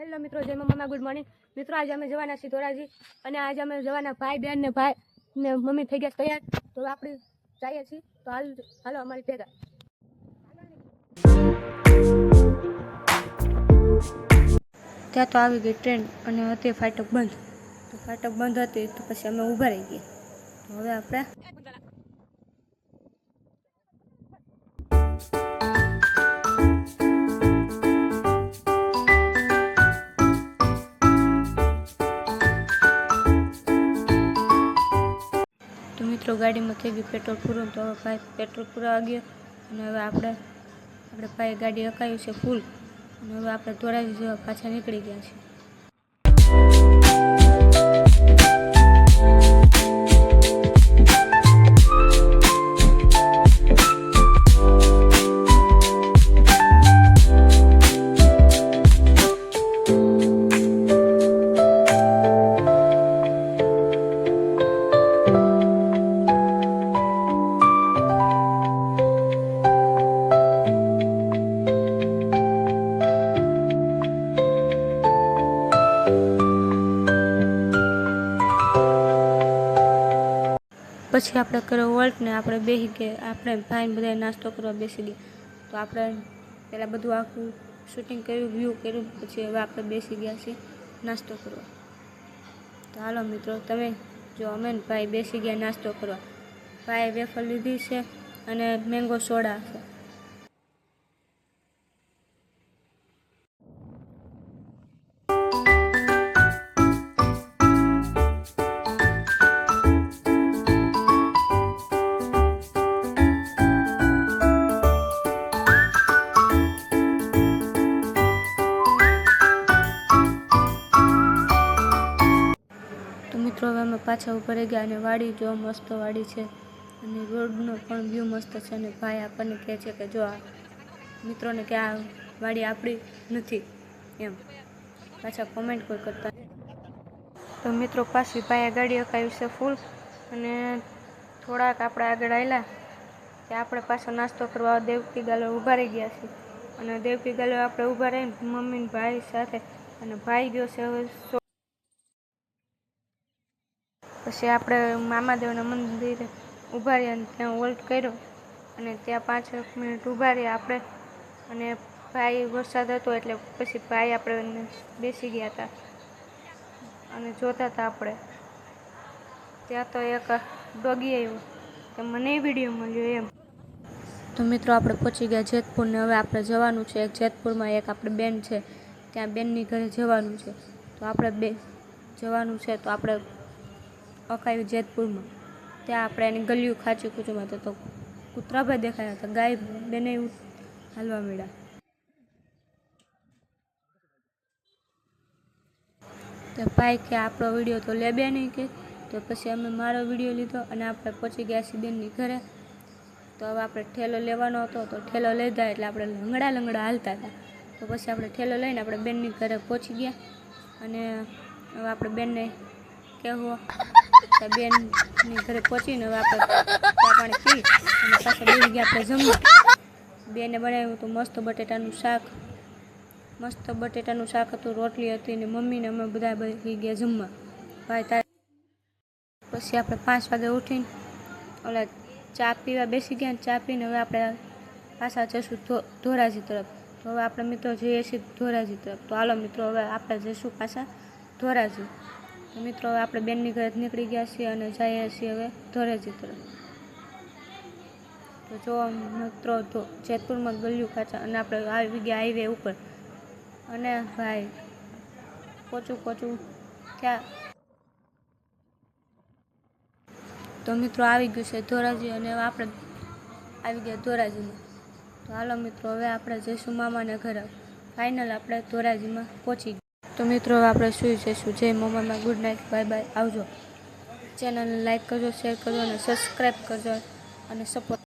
Hello મિત્રો, જય મમ્મા good morning મિત્રો, આજે અમે જવાના છીએ ધોરાજી અને આજે અમે જવાના ભાઈ બેન ને ભાઈ ને મમ્મી થઈ ગયા તૈયાર. તો આપણે જઈએ છીએ. તો હાલ, હાલો અમારી ભેગા. ત્યાં તો આવી ગઈ ટ્રેન અને હતી ફાટક બંધ. તો ફાટક બંધ હતી તો પછી અમે ઊભા રહી ગયા. હવે આપણે મિત્રો, ગાડીમાં થઈ ગયું પેટ્રોલ પૂરું, તો હવે ભાઈ પેટ્રોલ પૂરા ગયો અને હવે આપણે આપણે ભાઈ ગાડી અકાયું છે ફૂલ અને હવે આપણે ધોરાજી જેવા પાછા નીકળી ગયા છીએ. પછી આપણે કર્યો વોલ્ટ ને આપણે બેસી ગયા આપણે ભાઈને બધાએ નાસ્તો કરવા બેસી ગયા. તો આપણે પહેલાં બધું આખું શૂટિંગ કર્યું વ્યૂ કર્યું, પછી હવે આપણે બેસી ગયા છીએ નાસ્તો કરવા. તો હાલો મિત્રો, તમે જો અમે ભાઈ બેસી ગયા નાસ્તો કરવા. ભાઈએ વેફર લીધી છે અને મેંગો સોડા છે. મિત્રો, હવે અમે પાછા ઉપર ગયા અને વાડી જો મસ્ત વાડી છે અને રોડનો પણ વ્યૂ મસ્ત છે અને ભાઈ આપણને કહે છે કે જો આ મિત્રોને કે આ વાડી આપણી નથી એમ. પાછા કોમેન્ટ કોઈ કરતા તો મિત્રો, પાછી ભાઈએ ગાડી અકાવી છે ફૂલ અને થોડાક આપણે આગળ આવેલા કે આપણે પાછો નાસ્તો કરવા દેવકી ગાલો ઊભા રહી ગયા છીએ. અને દેવકી ગાલો આપણે ઊભા રહીને મમ્મી ભાઈ સાથે અને ભાઈ ગયો છે પછી આપણે મામાદેવના મંદિરે ઊભા રહ્યા અને ત્યાં વોલ્ટ કર્યો અને ત્યાં પાંચ મિનિટ ઊભા રહ્યા આપણે. અને ભાઈ વરસાદ હતો એટલે પછી ભાઈ આપણે બેસી ગયા હતા અને જોતા હતા આપણે. ત્યાં તો એક ડોગી આવ્યો. તો મને વીડિયો મળ્યો એમ. તો મિત્રો આપણે પહોંચી ગયા જેતપુરને. હવે આપણે જવાનું છે એક જેતપુરમાં એક આપણે બેન છે. ત્યાં બેનની ઘરે જવાનું છે. તો આપણે બે જવાનું છે. તો આપણે અકાયું જેતપુરમાં. ત્યાં આપણે એની ગલ્યું ખાચું કૂચુમાં તો તો કૂતરા ભાઈ દેખાયા હતા ગાય બેને હાલવા મળ્યા તો ભાઈ કે આપણો વીડિયો તો લેબે નહીં કે, તો પછી અમે મારો વીડિયો લીધો અને આપણે પહોંચી ગયા છીએ બેનની ઘરે. તો હવે આપણે ઠેલો લેવાનો હતો, તો ઠેલો લીધા એટલે આપણે લંગડા લંગડા હાલતા હતા. તો પછી આપણે ઠેલો લઈને આપણે બેનની ઘરે પહોંચી ગયા અને હવે આપણે બેનને કહેવું બેન ઘરે પહોંચીને હવે આપણે ચા પાણી પી અને પાછા બેસી ગયા આપણે જમવા. બેને બનાવ્યું હતું મસ્ત બટેટાનું શાક. મસ્ત બટેટાનું શાક હતું, રોટલી હતી ને મમ્મીને અમે બધા બેસી ગયા જમવા. ભાઈ તાર પછી આપણે પાંચ વાગે ઉઠીને ઓલા ચા પીવા બેસી ગયા ને ચા પીને હવે આપણે પાછા જઈશું ધોરાજી તરફ. તો હવે આપણે મિત્રો જઈએ છીએ ધોરાજી તરફ. તો હાલો મિત્રો, હવે આપણે જઈશું પાછા ધોરાજી. તો મિત્રો, હવે આપણે બેનની ઘરે નીકળી ગયા છીએ અને જઈએ છીએ હવે ધોરાજી તરફ. તો જો મિત્રો, તો જેતપુરમાં ગલ્યું ખાચા અને આપણે આવી ગયા હાઈવે ઉપર. અને ભાઈ, પોચું પોચું, ક્યાં? તો મિત્રો, આવી ગયું છે ધોરાજી અને આપણે આવી ગયા ધોરાજીમાં. તો હાલો મિત્રો, હવે આપણે જઈશું મામાના ઘરે. ફાઇનલ આપણે ધોરાજીમાં પહોંચી ગયા. તો મિત્રો આપણે સુઈ જઈશું. જય મોબાઈલમાં ગુડ નાઇટ. Bye bye. આવજો. ચેનલને લાઇક કરજો, શેર કરજો અને સબસ્ક્રાઈબ કરજો અને સપોર્ટ